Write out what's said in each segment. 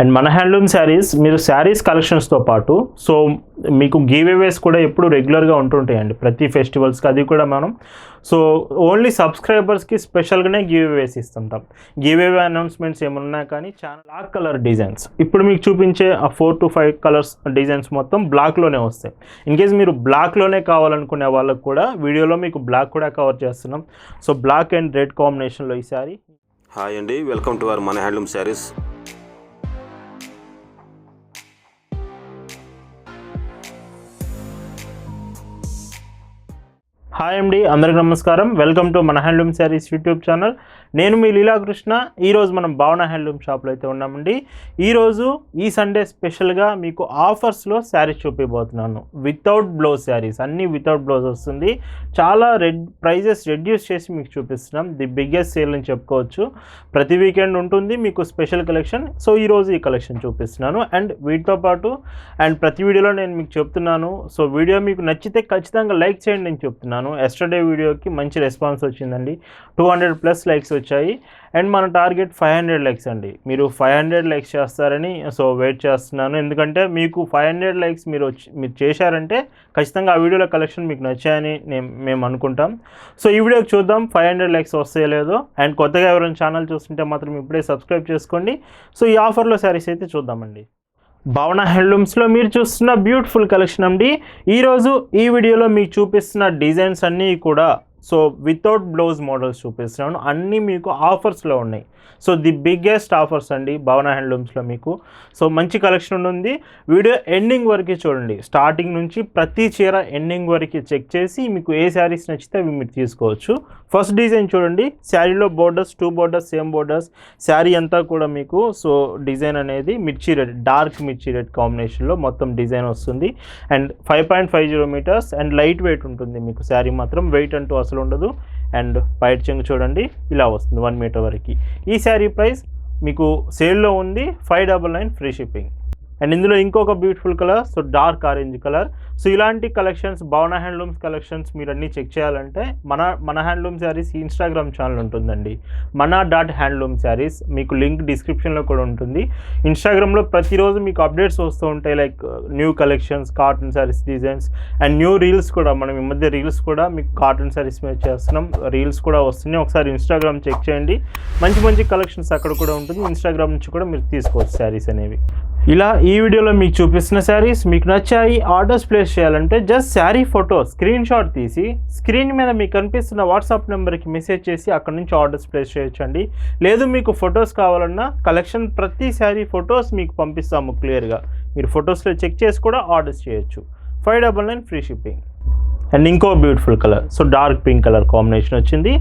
And మన handloom saris మీరు శారీస్ కలెక్షన్స్తో పాటు సో మీకు గివేవేస్ కూడా ఎప్పుడు రెగ్యులర్గా ఉంటుంటాయండి. ప్రతి ఫెస్టివల్స్కి అది కూడా మనం. సో ఓన్లీ సబ్స్క్రైబర్స్కి స్పెషల్గానే గివేవేస్ ఇస్తుంటాం. గివేవే అనౌన్స్మెంట్స్ ఏమన్నా కానీ చాలా బ్లాక్ కలర్ డిజైన్స్ ఇప్పుడు మీకు చూపించే ఆ four to five colours designs మొత్తం బ్లాక్లోనే వస్తాయి. ఇన్ కేస్ మీరు బ్లాక్లోనే కావాలనుకునే వాళ్ళకు కూడా వీడియోలో మీకు బ్లాక్ కూడా కవర్ చేస్తున్నాం. సో బ్లాక్ అండ్ రెడ్ కాంబినేషన్లో ఈ శారీ హాయ్ అండి వెల్కమ్ టు అవర్ మన హ్యాండ్లూమ్ శారీస్ హాయ్ అండి అందరికి నమస్కారం. వెల్కమ్ టు మన హ్యాండ్లూమ్ శారీస్ యూట్యూబ్ ఛానల్. నేను మీ లీలాకృష్ణ. ఈరోజు మనం భావన హ్యాండ్లూమ్ షాప్లో అయితే ఉన్నామండి. ఈరోజు ఈ సండే స్పెషల్గా మీకు ఆఫర్స్లో శారీస్ చూపిపోతున్నాను వితౌట్ బ్లౌజ్ శారీస్ అన్నీ వితౌట్ బ్లౌజ్ వస్తుంది. చాలా రెడ్ ప్రైజెస్ రెడ్యూస్ చేసి మీకు చూపిస్తున్నాం. ది బిగ్గెస్ట్ సేల్ అని చెప్పుకోవచ్చు. ప్రతి వీకెండ్ ఉంటుంది మీకు స్పెషల్ కలెక్షన్. సో ఈరోజు ఈ కలెక్షన్ చూపిస్తున్నాను. అండ్ వీటితో పాటు అండ్ ప్రతి వీడియోలో నేను మీకు చెప్తున్నాను. సో వీడియో మీకు నచ్చితే ఖచ్చితంగా లైక్ చేయండి నేను చెప్తున్నాను. ఎస్టర్డే వీడియోకి మంచి రెస్పాన్స్ వచ్చిందండి. టూ హండ్రెడ్ ప్లస్ లైక్స్ వచ్చాయి. అండ్ మన టార్గెట్ ఫైవ్ హండ్రెడ్ లైక్స్ అండి. మీరు ఫైవ్ హండ్రెడ్ లైక్స్ చేస్తారని సో వెయిట్ చేస్తున్నాను. ఎందుకంటే మీకు ఫైవ్ హండ్రెడ్ లైక్స్ మీరు వచ్చి మీరు చేశారంటే ఖచ్చితంగా ఆ వీడియోలో కలెక్షన్ మీకు నచ్చాయని నేను మేము అనుకుంటాం. సో ఈ వీడియోకి చూద్దాం. ఫైవ్ హండ్రెడ్ లైక్స్ వస్తాయో లేదో? అండ్ కొత్తగా ఎవరైనా ఛానల్ చూస్తుంటే మాత్రం ఇప్పుడే సబ్స్క్రైబ్ చేసుకోండి. సో ఈ ఆఫర్లో శారీస్ అయితే చూద్దామండి. భవన హ్యాండ్లూమ్స్లో మీరు చూస్తున్న బ్యూటిఫుల్ కలెక్షన్ అండి. ఈరోజు ఈ వీడియోలో మీకు చూపిస్తున్న డిజైన్స్ అన్నీ కూడా సో వితౌట్ బ్లౌజ్ మోడల్స్ చూపిస్తున్నాను. అన్నీ మీకు ఆఫర్స్లో ఉన్నాయి. సో ది బిగ్గెస్ట్ ఆఫర్స్ అండి భవన హ్యాండ్లూమ్స్లో మీకు. సో మంచి కలెక్షన్ ఉంది. వీడియో ఎండింగ్ వరకు చూడండి. స్టార్టింగ్ నుంచి ప్రతి చీర ఎండింగ్ వరకు చెక్ చేసి మీకు ఏ శారీస్ నచ్చితే అవి మీరు తీసుకోవచ్చు. ఫస్ట్ డిజైన్ చూడండి. శారీలో borders two borders same borders sari అంతా కూడా మీకు సో డిజైన్ అనేది మిర్చి రెడ్ డార్క్ మిర్చి రెడ్ కాంబినేషన్లో మొత్తం డిజైన్ వస్తుంది. And five point five zero metres and light weight ఉంటుంది మీకు. శారీ మాత్రం వెయిట్ అంటూ అసలు ఉండదు. అండ్ పైట్ చెంగు చూడండి. ఇలా వస్తుంది వన్ మీటర్ వరకు. ఈ శారీ ప్రైస్ మీకు సేల్లో ఉంది. Five double nine free shipping and ఇందులో ఇంకొక beautiful colour so dark orange colour so ఇలాంటి కలెక్షన్స్ భావన హ్యాండ్లూమ్స్ కలెక్షన్స్ మీరు అన్నీ చెక్ చేయాలంటే మన మన హ్యాండ్లూమ్ శారీస్ ఇన్స్టాగ్రామ్ ఛానల్ ఉంటుందండి. మన డాట్ హ్యాండ్లూమ్ శారీస్ మీకు లింక్ డిస్క్రిప్షన్లో కూడా ఉంటుంది. ఇన్స్టాగ్రామ్లో ప్రతిరోజు మీకు అప్డేట్స్ వస్తూ ఉంటాయి like new collections cotton saris designs and new reels కూడా. మనం ఈ మధ్య రీల్స్ కూడా మీకు కాటన్ శారీస్ మీద చేస్తున్నాం. రీల్స్ కూడా వస్తున్నాయి. ఒకసారి ఇన్స్టాగ్రామ్ చెక్ చేయండి. మంచి మంచి కలెక్షన్స్ అక్కడ కూడా ఉంటుంది. ఇన్స్టాగ్రామ్ నుంచి కూడా మీరు తీసుకోవచ్చు శారీస్ అనేవి. ఇలా ఈ వీడియోలో మీకు చూపిస్తున్న శారీస్ మీకు నచ్చాయి ఆర్డర్స్ ప్లేస్ చేయాలంటే just sari photo screenshot తీసి స్క్రీన్ మీద మీకు కనిపిస్తున్న వాట్సాప్ నెంబర్కి మెసేజ్ చేసి అక్కడ నుంచి ఆర్డర్స్ ప్లేస్ చేయొచ్చండి. లేదు మీకు ఫొటోస్ కావాలన్నా కలెక్షన్ ప్రతి శారీ ఫొటోస్ మీకు పంపిస్తాము క్లియర్గా. మీరు ఫొటోస్లో చెక్ చేసి కూడా ఆర్డర్స్ చేయొచ్చు. Five double nine free shipping. And ఇంకో beautiful colour. So dark pink colour combination వచ్చింది.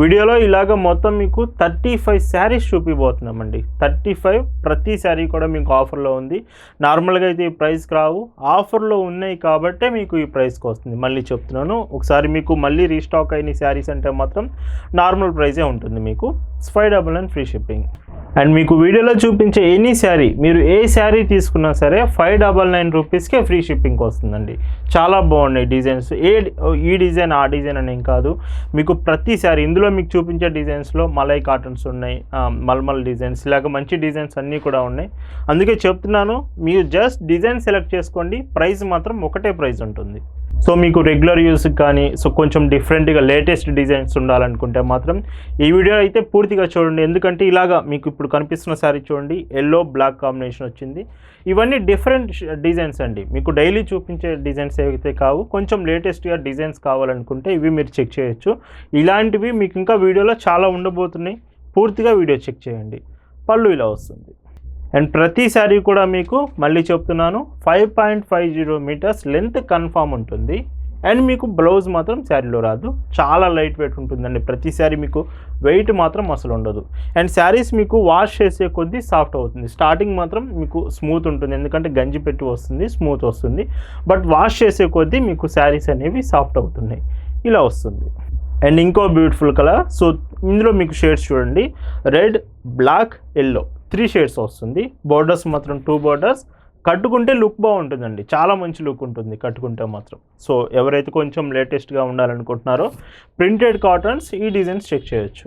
వీడియోలో ఇలాగ మొత్తం మీకు థర్టీ ఫైవ్ శారీస్ చూపిపోతున్నామండి థర్టీ ఫైవ్ ప్రతి శారీ కూడా మీకు ఆఫర్లో ఉంది. నార్మల్గా అయితే ఈ ప్రైస్కి రావు. ఆఫర్లో ఉన్నాయి కాబట్టే మీకు ఈ ప్రైస్కి వస్తుంది. మళ్ళీ చెప్తున్నాను. ఒకసారి మీకు మళ్ళీ రీస్టాక్ అయిన శారీస్ అంటే మాత్రం నార్మల్ ప్రైజే ఉంటుంది మీకు. Five double and free shipping and మీకు వీడియోలో చూపించే ఎనీ శారీ మీరు ఏ శారీ తీసుకున్నా సరే ఫైవ్ డబల్ నైన్ రూపీస్కే ఫ్రీ షిప్పింగ్ వస్తుందండి. చాలా బాగున్నాయి డిజైన్స్. ఏ ఈ డిజైన్ ఆ డిజైన్ అని ఏం కాదు. మీకు ప్రతి శారీ ఇందులో మీకు చూపించే డిజైన్స్లో మలై కాటన్స్ ఉన్నాయి మల్మల్ డిజైన్స్ ఇలాగ మంచి డిజైన్స్ అన్నీ కూడా ఉన్నాయి. అందుకే చెప్తున్నాను మీరు జస్ట్ డిజైన్ సెలెక్ట్ చేసుకోండి ప్రైస్ మాత్రం ఒకటే ప్రైస్ ఉంటుంది. సో మీకు రెగ్యులర్ యూస్కి కానీ సో కొంచెం డిఫరెంట్గా లేటెస్ట్ డిజైన్స్ ఉండాలనుకుంటే మాత్రం ఈ వీడియో అయితే పూర్తిగా చూడండి. ఎందుకంటే ఇలాగా మీకు ఇప్పుడు కనిపిస్తున్న శారీ చూడండి ఎల్లో బ్లాక్ కాంబినేషన్ వచ్చింది. ఇవన్నీ డిఫరెంట్ డిజైన్స్ అండి. మీకు డైలీ చూపించే డిజైన్స్ ఏవైతే కావు కొంచెం లేటెస్ట్గా డిజైన్స్ కావాలనుకుంటే ఇవి మీరు చెక్ చేయొచ్చు. ఇలాంటివి మీకు ఇంకా వీడియోలో చాలా ఉండబోతున్నాయి. పూర్తిగా వీడియో చెక్ చేయండి. పళ్ళు ఇలా వస్తుంది. అండ్ ప్రతిసారి కూడా మీకు మళ్ళీ చెప్తున్నాను. Five point five zero metres length confirm ఉంటుంది. అండ్ మీకు బ్లౌజ్ మాత్రం శారీలో రాదు. చాలా లైట్ వెయిట్ ఉంటుందండి ప్రతిసారి మీకు వెయిట్ మాత్రం అసలు ఉండదు. అండ్ శారీస్ మీకు వాష్ చేసే కొద్దీ సాఫ్ట్ అవుతుంది. స్టార్టింగ్ మాత్రం మీకు స్మూత్ ఉంటుంది. ఎందుకంటే గంజి పెట్టి వస్తుంది స్మూత్ వస్తుంది. బట్ వాష్ చేసే కొద్దీ మీకు శారీస్ అనేవి సాఫ్ట్ అవుతున్నాయి. ఇలా వస్తుంది. అండ్ ఇంకో బ్యూటిఫుల్ కలర్ సో ఇందులో మీకు షేడ్స్ చూడండి. Red black yellow three shades వస్తుంది. బోర్డర్స్ మాత్రం టూ బోర్డర్స్ కట్టుకుంటే లుక్ బాగుంటుందండి. చాలా మంచి లుక్ ఉంటుంది కట్టుకుంటే మాత్రం. సో ఎవరైతే కొంచెం లేటెస్ట్గా ఉండాలనుకుంటున్నారో ప్రింటెడ్ కాటన్స్ ఈ డిజైన్స్ చెక్ చేయొచ్చు.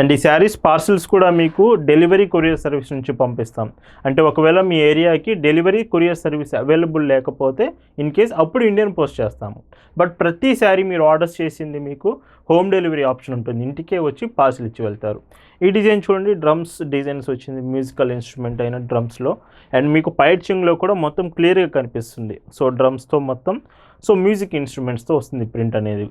అండ్ ఈ శారీస్ పార్సిల్స్ కూడా మీకు డెలివరీ కొరియర్ సర్వీస్ నుంచి పంపిస్తాం. అంటే ఒకవేళ మీ ఏరియాకి డెలివరీ కొరియర్ సర్వీస్ అవైలబుల్ లేకపోతే ఇన్ కేస్ అప్పుడు ఇండియన్ పోస్ట్ చేస్తాము. బట్ ప్రతిసారి మీరు ఆర్డర్స్ చేసింది మీకు హోమ్ డెలివరీ ఆప్షన్ ఉంటుంది. ఇంటికే వచ్చి పార్సిల్ ఇచ్చి వెళ్తారు. ఈ డిజైన్ చూడండి డ్రమ్స్ డిజైన్స్ వచ్చింది మ్యూజికల్ ఇన్స్ట్రుమెంట్ అయిన డ్రమ్స్లో. అండ్ మీకు పైచింగ్లో కూడా మొత్తం క్లియర్గా కనిపిస్తుంది. సో డ్రమ్స్తో మొత్తం సో మ్యూజిక్ ఇన్స్ట్రుమెంట్స్తో వస్తుంది ప్రింట్ అనేది.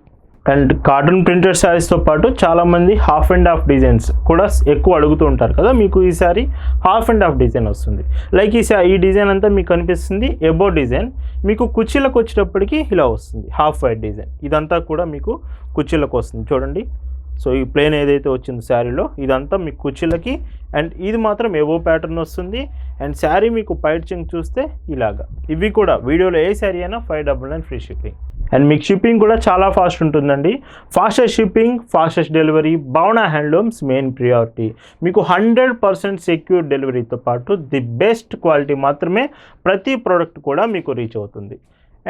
అండ్ కార్టూన్ ప్రింటెడ్ శారీస్తో పాటు చాలామంది హాఫ్ అండ్ హాఫ్ డిజైన్స్ కూడా ఎక్కువ అడుగుతూ ఉంటారు కదా మీకు ఈ sari half and half design వస్తుంది. లైక్ ఈ ఈ డిజైన్ అంతా మీకు కనిపిస్తుంది ఎబో డిజైన్ మీకు కుర్చీలకు వచ్చేటప్పటికి ఇలా వస్తుంది హాఫ్ వైట్ డిజైన్ ఇదంతా కూడా మీకు కుర్చీలకు వస్తుంది చూడండి. సో ఈ ప్లేన్ ఏదైతే వచ్చిందో శారీలో ఇదంతా మీకు కుర్చీలకి అండ్ ఇది మాత్రం ఏవో ప్యాటర్న్ వస్తుంది. అండ్ శారీ మీకు పైచింగ్ చూస్తే ఇలాగా. ఇవి కూడా వీడియోలో ఏ శారీ అయినా five double nine free shipping and మీకు షిప్పింగ్ కూడా చాలా ఫాస్ట్ ఉంటుందండి. Fastest shipping fastest delivery Bhavana handlooms main priority మీకు హండ్రెడ్ పర్సెంట్ సెక్యూర్ డెలివరీతో పాటు ది బెస్ట్ క్వాలిటీ మాత్రమే ప్రతి ప్రోడక్ట్ కూడా మీకు రీచ్ అవుతుంది.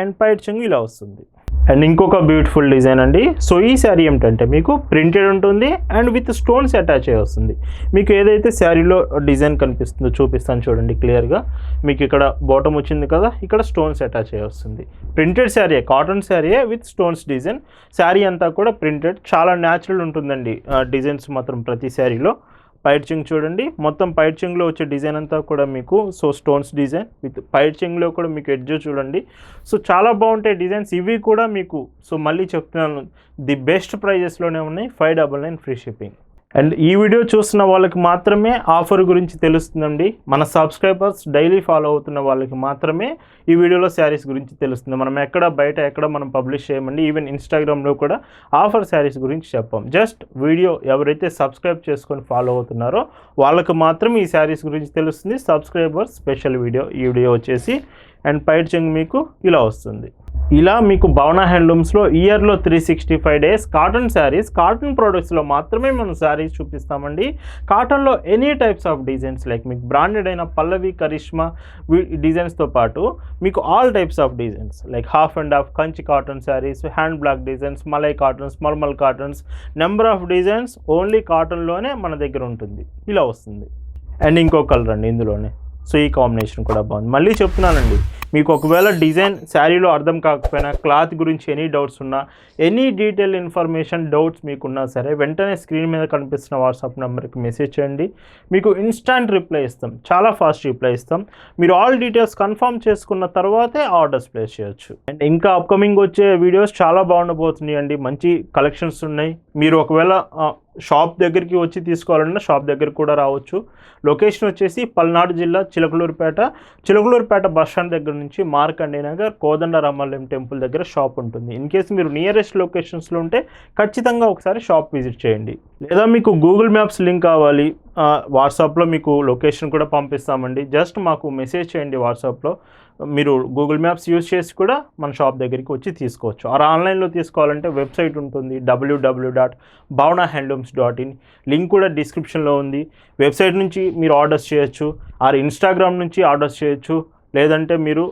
అండ్ పైచింగ్ ఇలా వస్తుంది. అండ్ ఇంకొక బ్యూటిఫుల్ డిజైన్ అండి. సో ఈ శారీ ఏమిటంటే మీకు ప్రింటెడ్ ఉంటుంది అండ్ విత్ స్టోన్స్ అటాచ్ అయ్యి వస్తుంది. మీకు ఏదైతే శారీలో డిజైన్ కనిపిస్తుందో చూపిస్తాను చూడండి క్లియర్గా. మీకు ఇక్కడ బాటమ్ వచ్చింది కదా ఇక్కడ స్టోన్స్ అటాచ్ అయ్యి వస్తుంది. ప్రింటెడ్ శారీ కాటన్ శారీయే విత్ స్టోన్స్ డిజైన్. శారీ అంతా కూడా ప్రింటెడ్. చాలా న్యాచురల్ ఉంటుందండి డిజైన్స్ మాత్రం ప్రతి శారీలో. పైర్చింగ్ చూడండి. మొత్తం పైర్చింగ్లో వచ్చే డిజైన్ అంతా కూడా మీకు సో స్టోన్స్ డిజైన్ విత్ పైర్చింగ్లో కూడా మీకు ఎడ్జ్ చూడండి. సో చాలా బాగుంటాయి డిజైన్స్. ఇవి కూడా మీకు సో మళ్ళీ చెప్తున్నాను ది బెస్ట్ ప్రైజెస్లోనే ఉన్నాయి. Five double nine free shipping. And ఈ వీడియో చూస్తున్న వాళ్ళకి మాత్రమే ఆఫర్ గురించి తెలుస్తుందండి. మన సబ్స్క్రైబర్స్ డైలీ ఫాలో అవుతున్న వాళ్ళకి మాత్రమే ఈ వీడియోలో శారీస్ గురించి తెలుస్తుంది. మనం ఎక్కడ బయట ఎక్కడ మనం పబ్లిష్ చేయమండి. ఈవెన్ ఇన్స్టాగ్రామ్లో కూడా ఆఫర్ శారీస్ గురించి చెప్పాం. జస్ట్ వీడియో ఎవరైతే సబ్స్క్రైబ్ చేసుకొని ఫాలో అవుతున్నారో వాళ్ళకి మాత్రం ఈ శారీస్ గురించి తెలుస్తుంది. సబ్స్క్రైబర్స్ స్పెషల్ వీడియో ఈ వీడియో వచ్చేసి అండ్ పైట్ చెంగ్ మీకు ఇలా వస్తుంది. ఇలా మీకు భవన హ్యాండ్లూమ్స్లో ఇయర్లో three sixty five days cotton saris cotton ప్రోడక్ట్స్లో మాత్రమే మనం శారీస్ చూపిస్తామండి. కాటన్లో any types of designs like మీకు బ్రాండెడ్ అయిన పల్లవి కరిష్మా డిజైన్స్తో పాటు మీకు all types of designs like half and half Kanchi cotton sarees hand block designs malai cottons mulmul cottons number of designs only కాటన్లోనే మన దగ్గర ఉంటుంది. ఇలా వస్తుంది. అండ్ ఇంకో కలర్ అండి ఇందులోనే. సో ఈ కాంబినేషన్ కూడా బాగుంది. మళ్ళీ చెప్తున్నానండి మీకు ఒకవేళ డిజైన్ శారీలో అర్థం కాకపోయినా క్లాత్ గురించి ఎనీ డౌట్స్ ఉన్నా ఎనీ డీటెయిల్ ఇన్ఫర్మేషన్ డౌట్స్ మీకున్నా సరే వెంటనే స్క్రీన్ మీద కనిపిస్తున్న వాట్సాప్ నెంబర్కి మెసేజ్ చేయండి. మీకు ఇన్స్టాంట్ రిప్లై ఇస్తాం. చాలా ఫాస్ట్ రిప్లై ఇస్తాం. మీరు ఆల్ డీటెయిల్స్ కన్ఫర్మ్ చేసుకున్న తర్వాతే ఆర్డర్స్ ప్లేస్ చేయొచ్చు. అండ్ ఇంకా అప్కమింగ్ వచ్చే వీడియోస్ చాలా బాగుండబోతున్నాయి అండి మంచి కలెక్షన్స్ ఉన్నాయి. మీరు ఒకవేళ షాప్ దగ్గరికి వచ్చి తీసుకోవాలన్నా షాప్ దగ్గర కూడా రావచ్చు. లొకేషన్ వచ్చేసి పల్నాడు జిల్లా చిలకలూరుపేట. చిలకలూరుపేట బస్ స్టాండ్ దగ్గర నుంచి మార్కండే నగర్ కోదండరామాలయం టెంపుల్ దగ్గర షాప్ ఉంటుంది. ఇన్ కేసు మీరు నియరెస్ట్ లొకేషన్స్లో ఉంటే ఖచ్చితంగా ఒకసారి షాప్ విజిట్ చేయండి. లేదా మీకు గూగుల్ మ్యాప్స్ లింక్ కావాలి. వాట్సాప్లో మీకు లొకేషన్ కూడా పంపిస్తామండి. జస్ట్ మాకు మెసేజ్ చేయండి వాట్సాప్లో. మీరు గూగుల్ మ్యాప్స్ యూజ్ చేసి కూడా మన షాప్ దగ్గరికి వచ్చి తీసుకోవచ్చు. ఆర్ ఆన్లైన్లో తీసుకోవాలంటే వెబ్సైట్ ఉంటుంది WWW dot Bhavana handlooms dot in link కూడా డిస్క్రిప్షన్లో ఉంది. వెబ్సైట్ నుంచి మీరు ఆర్డర్స్ చేయొచ్చు ఆర్ ఇన్స్టాగ్రామ్ నుంచి ఆర్డర్స్ చేయొచ్చు లేదంటే మీరు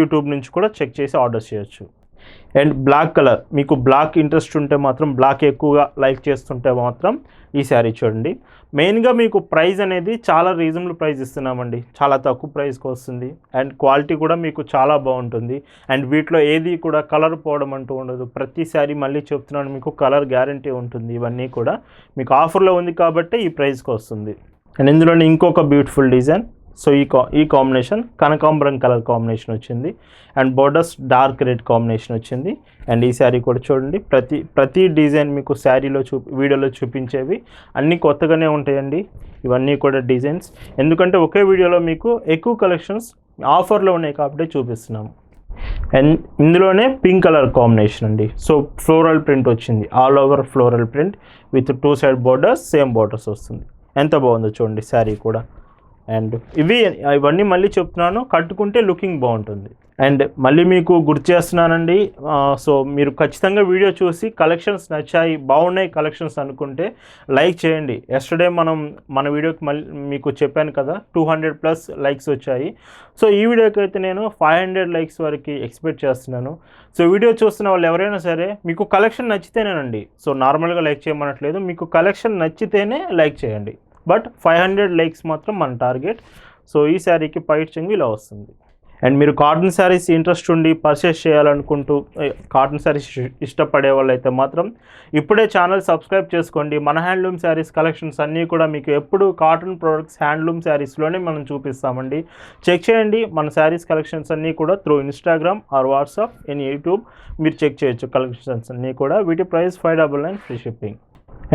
యూట్యూబ్ నుంచి కూడా చెక్ చేసి ఆర్డర్స్ చేయొచ్చు. And black colour. మీకు బ్లాక్ ఇంట్రెస్ట్ ఉంటే మాత్రం బ్లాక్ ఎక్కువగా లైక్ చేస్తుంటే మాత్రం ఈ శారీ చూడండి. మెయిన్గా మీకు ప్రైస్ అనేది చాలా రీజనబుల్ ప్రైస్ ఇస్తున్నామండి. చాలా తక్కువ ప్రైస్కి వస్తుంది. అండ్ క్వాలిటీ కూడా మీకు చాలా బాగుంటుంది. అండ్ వీటిలో ఏది కూడా కలర్ పోవడం అంటూ ఉండదు. ప్రతి శారీ మళ్ళీ చెప్తున్నాను మీకు కలర్ గ్యారంటీ ఉంటుంది. ఇవన్నీ కూడా మీకు ఆఫర్లో ఉంది కాబట్టి ఈ ప్రైస్కి వస్తుంది. అండ్ ఇందులోనే ఇంకొక బ్యూటిఫుల్ డిజైన్. సో ఈ కా ఈ కాంబినేషన్ కనకాంబరం కలర్ కాంబినేషన్ వచ్చింది. And borders dark red combination వచ్చింది. అండ్ ఈ శారీ కూడా చూడండి. ప్రతి ప్రతి డిజైన్ మీకు శారీలో చూ వీడియోలో చూపించేవి. అన్నీ కొత్తగానే ఉంటాయండి. ఇవన్నీ కూడా డిజైన్స్ ఎందుకంటే ఒకే వీడియోలో మీకు ఎక్కువ కలెక్షన్స్ ఆఫర్లో ఉన్నాయి కాబట్టి చూపిస్తున్నాము. అండ్ ఇందులోనే పింక్ కలర్ కాంబినేషన్ అండి. సో ఫ్లోరల్ ప్రింట్ వచ్చింది. All over floral print with two side borders same borders వస్తుంది. ఎంత బాగుందో చూడండి శారీ కూడా. అండ్ ఇవి ఇవన్నీ మళ్ళీ చెప్తున్నాను. కట్టుకుంటే లుకింగ్ బాగుంటుంది. అండ్ మళ్ళీ మీకు గుర్తు చేస్తున్నానండి. సో మీరు ఖచ్చితంగా వీడియో చూసి కలెక్షన్స్ నచ్చాయి బాగున్నాయి కలెక్షన్స్ అనుకుంటే లైక్ చేయండి. ఎస్టర్డే మనం మన వీడియోకి మళ్ళీ మీకు చెప్పాను కదా టూ హండ్రెడ్ ప్లస్ లైక్స్ వచ్చాయి. సో ఈ వీడియోకి అయితే నేను ఫైవ్ హండ్రెడ్ లైక్స్ వరకు ఎక్స్పెక్ట్ చేస్తున్నాను. సో వీడియో చూస్తున్న వాళ్ళు ఎవరైనా సరే మీకు కలెక్షన్ నచ్చితేనేనండి. సో నార్మల్గా లైక్ చేయమనట్లేదు. మీకు కలెక్షన్ నచ్చితేనే లైక్ చేయండి. బట్ ఫైవ్ హండ్రెడ్ లైక్స్ మాత్రం మన టార్గెట్. సో ఈ శారీకి పైట్ చెంగు ఇలా వస్తుంది. అండ్ మీరు కాటన్ శారీస్ ఇంట్రెస్ట్ ఉండి పర్చేస్ చేయాలనుకుంటూ కాటన్ శారీస్ ఇష్టపడే వాళ్ళైతే మాత్రం ఇప్పుడే ఛానల్ సబ్స్క్రైబ్ చేసుకోండి. మన హ్యాండ్లూమ్ శారీస్ కలెక్షన్స్ అన్నీ కూడా మీకు ఎప్పుడు కాటన్ ప్రొడక్ట్స్ హ్యాండ్లూమ్ శారీస్లోనే మనం చూపిస్తామండి. చెక్ చేయండి. మన శారీస్ కలెక్షన్స్ అన్నీ కూడా through Instagram or WhatsApp in YouTube. మీరు చెక్ చేయొచ్చు కలెక్షన్స్ అన్నీ కూడా. వీటి price five double nine free shipping.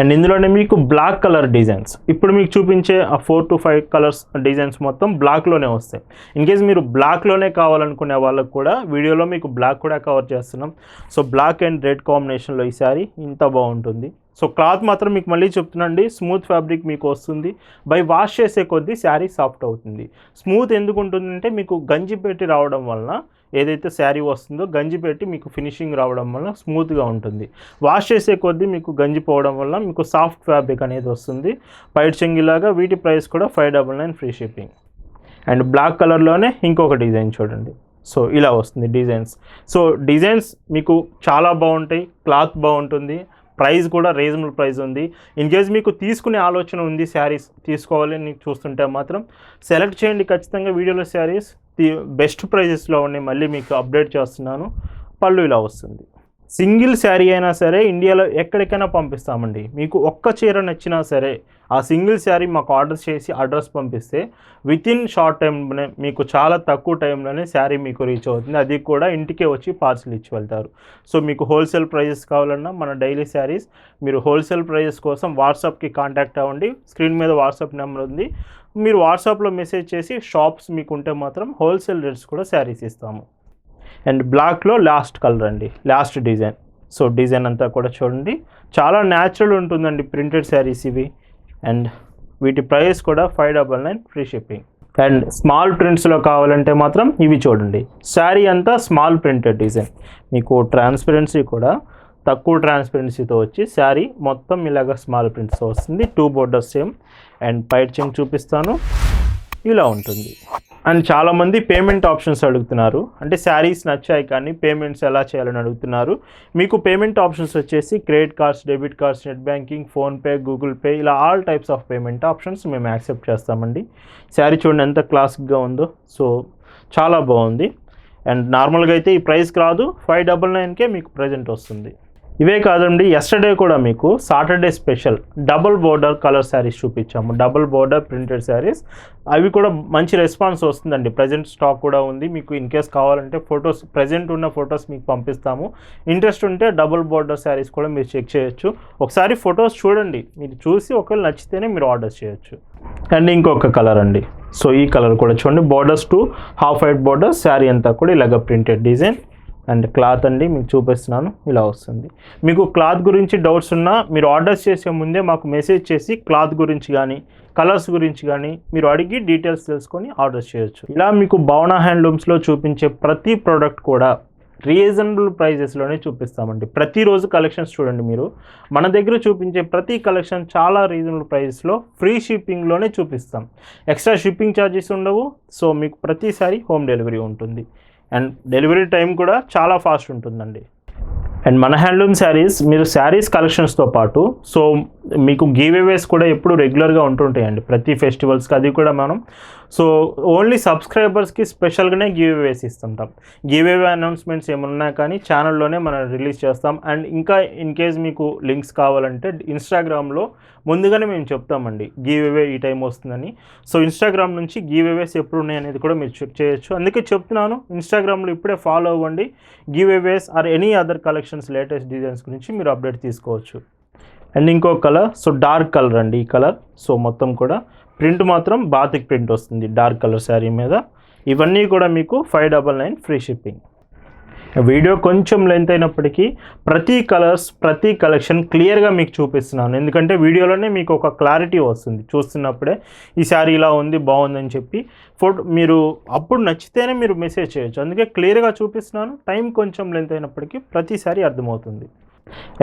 And ఇందులోనే మీకు బ్లాక్ కలర్ డిజైన్స్ ఇప్పుడు మీకు చూపించే ఆ four to five colours designs మొత్తం బ్లాక్లోనే వస్తాయి. ఇన్ కేస్ మీరు బ్లాక్లోనే కావాలనుకునే వాళ్ళకు కూడా వీడియోలో మీకు బ్లాక్ కూడా కవర్ చేస్తున్నాం. సో బ్లాక్ అండ్ రెడ్ కాంబినేషన్లో ఈ శారీ ఇంత బాగుంటుంది. సో క్లాత్ మాత్రం మీకు మళ్ళీ చెప్తున్నాండి స్మూత్ ఫ్యాబ్రిక్ మీకు వస్తుంది. బై వాష్ చేసే కొద్దీ శారీ సాఫ్ట్ అవుతుంది. స్మూత్ ఎందుకు ఉంటుందంటే మీకు గంజి పెట్టి రావడం వలన ఏదైతే శారీ వస్తుందో గంజి పెట్టి మీకు ఫినిషింగ్ రావడం వల్ల స్మూత్గా ఉంటుంది. వాష్ చేసే కొద్దీ మీకు గంజి పోవడం వల్ల మీకు సాఫ్ట్ ఫ్యాబ్రిక్ అనేది వస్తుంది. పైట్ చెంగిలాగా వీటి ప్రైస్ కూడా five double nine free shipping. And black కలర్లోనే ఇంకొక డిజైన్ చూడండి. సో ఇలా వస్తుంది డిజైన్స్. సో డిజైన్స్ మీకు చాలా బాగుంటాయి. క్లాత్ బాగుంటుంది. ప్రైస్ కూడా రీజనబుల్ ప్రైస్ ఉంది. ఇన్ కేస్ మీకు తీసుకునే ఆలోచన ఉంది శారీస్ తీసుకోవాలని చూస్తుంటే మాత్రం సెలెక్ట్ చేయండి ఖచ్చితంగా వీడియోలో శారీస్. బెస్ట్ ప్రైజెస్లో ఉన్నాయి. మళ్ళీ మీకు అప్డేట్ చేస్తున్నాను. పళ్ళు ఇలా వస్తుంది. సింగిల్ శారీ అయినా సరే ఇండియాలో ఎక్కడికైనా పంపిస్తామండి. మీకు ఒక్క చీర నచ్చినా సరే ఆ సింగిల్ శారీ మాకు ఆర్డర్ చేసి అడ్రస్ పంపిస్తే విత్ ఇన్ షార్ట్ టైంలోనే మీకు చాలా తక్కువ టైంలోనే శారీ మీకు రీచ్ అవుతుంది. అది కూడా ఇంటికే వచ్చి పార్సిల్ ఇచ్చి వెళ్తారు. సో మీకు హోల్సేల్ ప్రైజెస్ కావాలన్నా మన డైలీ శారీస్ మీరు హోల్సేల్ ప్రైజెస్ కోసం వాట్సాప్కి కాంటాక్ట్ అవ్వండి. స్క్రీన్ మీద వాట్సాప్ నెంబర్ ఉంది. మీరు వాట్సాప్లో మెసేజ్ చేసి షాప్స్ మీకు ఉంటే మాత్రం హోల్సేల్ రేట్స్ కూడా శారీస్ ఇస్తాము. అండ్ బ్లాక్లో లాస్ట్ కలర్ అండి. Last design. సో డిజైన్ అంతా కూడా చూడండి. చాలా న్యాచురల్ ఉంటుందండి ప్రింటెడ్ శారీస్ ఇవి. అండ్ వీటి ప్రైస్ కూడా five double nine free shipping. And small ప్రింట్స్లో కావాలంటే మాత్రం ఇవి చూడండి. శారీ అంతా స్మాల్ ప్రింటెడ్ డిజైన్. మీకు ట్రాన్స్పరెన్సీ కూడా తక్కువ ట్రాన్స్పరెన్సీతో వచ్చి శారీ మొత్తం ఇలాగ స్మాల్ ప్రింట్స్ వస్తుంది. Two borders same. అండ్ పైట్ చెంగ్ చూపిస్తాను. ఇలా ఉంటుంది. అండ్ చాలామంది పేమెంట్ ఆప్షన్స్ అడుగుతున్నారు. అంటే శారీస్ నచ్చాయి కానీ పేమెంట్స్ ఎలా చేయాలని అడుగుతున్నారు. మీకు పేమెంట్ ఆప్షన్స్ వచ్చేసి credit cards debit cards net banking PhonePe Google Pay ఇలా all types of payment options మేము యాక్సెప్ట్ చేస్తామండి. శారీ చూడండి ఎంత క్లాసిక్గా ఉందో. సో చాలా బాగుంది. అండ్ నార్మల్గా అయితే ఈ ప్రైస్కి రాదు. ఫైవ్ డబల్ నైన్కే మీకు ప్రజెంట్ వస్తుంది. ఇవే కాదండి ఎస్టర్డే కూడా మీకు Saturday special double border colour sarees చూపించాము. డబుల్ బోర్డర్ ప్రింటెడ్ శారీస్ అవి కూడా మంచి రెస్పాన్స్ వస్తుందండి. ప్రజెంట్ స్టాక్ కూడా ఉంది. మీకు ఇన్ కేస్ కావాలంటే ఫొటోస్ ప్రజెంట్ ఉన్న ఫొటోస్ మీకు పంపిస్తాము. ఇంట్రెస్ట్ ఉంటే డబుల్ బోర్డర్ శారీస్ కూడా మీరు చెక్ చేయొచ్చు. ఒకసారి ఫొటోస్ చూడండి. మీరు చూసి ఒకవేళ నచ్చితేనే మీరు ఆర్డర్ చేయొచ్చు. అండ్ ఇంకొక కలర్ అండి. సో ఈ కలర్ కూడా చూడండి. Borders two half white border saree అంతా కూడా ఇలాగ ప్రింటెడ్ డిజైన్ అండ్ క్లాత్ అండి మీకు చూపిస్తున్నాను ఇలా వస్తుంది. మీకు క్లాత్ గురించి డౌట్స్ ఉన్నా మీరు ఆర్డర్స్ చేసే ముందే మాకు మెసేజ్ చేసి క్లాత్ గురించి కానీ కలర్స్ గురించి కానీ మీరు అడిగి డీటెయిల్స్ తెలుసుకొని ఆర్డర్ చేయొచ్చు. ఇలా మీకు భవన హ్యాండ్లూమ్స్లో చూపించే ప్రతి ప్రోడక్ట్ కూడా రీజనబుల్ ప్రైజెస్లోనే చూపిస్తామండి. ప్రతిరోజు కలెక్షన్స్ చూడండి మీరు. మన దగ్గర చూపించే ప్రతి కలెక్షన్ చాలా రీజనబుల్ ప్రైజెస్లో ఫ్రీ షిప్పింగ్లోనే చూపిస్తాం. ఎక్స్ట్రా షిప్పింగ్ ఛార్జెస్ ఉండవు. సో మీకు ప్రతిసారి హోమ్ డెలివరీ ఉంటుంది. అండ్ డెలివరీ టైం కూడా చాలా ఫాస్ట్ ఉంటుందండి. అండ్ మన హ్యాండ్లూమ్ శారీస్ మీరు శారీస్ కలెక్షన్స్తో పాటు సో మీకు గివేవేస్ కూడా ఎప్పుడు రెగ్యులర్గా ఉంటుంటాయండి. ప్రతి ఫెస్టివల్స్కి అది కూడా మనం సో ఓన్లీ సబ్స్క్రైబర్స్కి స్పెషల్గానే గివేవేస్ ఇస్తుంటాం. గివేవే అనౌన్స్మెంట్స్ ఏమన్నా కానీ ఛానల్లోనే మనం రిలీజ్ చేస్తాం. అండ్ ఇంకా ఇన్ కేస్ మీకు లింక్స్ కావాలంటే ఇన్స్టాగ్రామ్లో ముందుగానే మేము చెప్తామండి గివేవే ఈ టైం వస్తుందని. సో ఇన్స్టాగ్రామ్ నుంచి గివేవేస్ ఎప్పుడు ఉన్నాయి అనేది కూడా మీరు చెక్ చేయొచ్చు. అందుకే చెప్తున్నాను ఇన్స్టాగ్రామ్లో ఇప్పుడే ఫాలో అవ్వండి. Giveaways or any other collections latest designs గురించి మీరు అప్డేట్ తీసుకోవచ్చు. అండ్ ఇంకో కలర్ సో డార్క్ కలర్ అండి ఈ కలర్. సో మొత్తం కూడా ప్రింట్ మాత్రం బాతిక్ ప్రింట్ వస్తుంది డార్క్ కలర్ శారీ మీద. ఇవన్నీ కూడా మీకు five double nine free shipping. Video కొంచెం లెంత్ అయినప్పటికీ ప్రతి కలర్స్ ప్రతి కలెక్షన్ క్లియర్గా మీకు చూపిస్తున్నాను. ఎందుకంటే వీడియోలోనే మీకు ఒక క్లారిటీ వస్తుంది. చూస్తున్నప్పుడే ఈ శారీ ఇలా ఉంది బాగుందని చెప్పి. ఫోటో మీరు అప్పుడు నచ్చితేనే మీరు మెసేజ్ చేయొచ్చు. అందుకే క్లియర్గా చూపిస్తున్నాను. టైం కొంచెం లెంత్ అయినప్పటికీ ప్రతి శారీ అర్థమవుతుంది.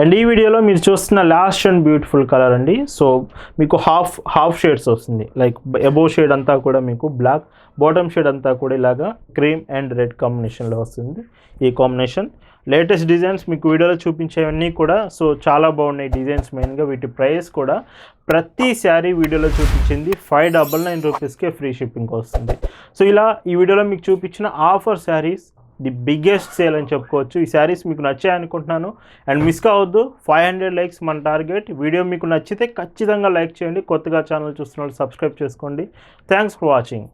అండ్ ఈ వీడియోలో మీరు చూస్తున్న లాస్ట్ అండ్ బ్యూటిఫుల్ కలర్ అండి. సో మీకు హాఫ్ హాఫ్ షేడ్స్ వస్తుంది. లైక్ ఎబో షేడ్ అంతా కూడా మీకు బ్లాక్ బాటమ్ షేడ్ అంతా కూడా ఇలాగా క్రీమ్ అండ్ రెడ్ కాంబినేషన్లో వస్తుంది ఈ కాంబినేషన్ లేటెస్ట్ డిజైన్స్ మీకు వీడియోలో చూపించేవన్నీ కూడా సో చాలా బాగున్నాయి డిజైన్స్ మెయిన్గా వీటి ప్రైస్ కూడా ప్రతి శారీ వీడియోలో చూపించింది ఫైవ్ డబల్ నైన్ రూపీస్కే ఫ్రీ షిప్పింగ్ వస్తుంది. సో ఇలా ఈ వీడియోలో మీకు చూపించిన offer sarees the biggest sale అని చెప్పుకోవచ్చు. ఈ శారీస్ మీకు నచ్చాయి అనుకుంటున్నాను. అండ్ మిస్ కావద్దు ఫైవ్ హండ్రెడ్ లైక్స్ మన టార్గెట్. వీడియో మీకు నచ్చితే ఖచ్చితంగా లైక్ చేయండి. కొత్తగా ఛానల్ చూస్తున్న వాళ్ళు సబ్స్క్రైబ్ చేసుకోండి. Thanks for watching.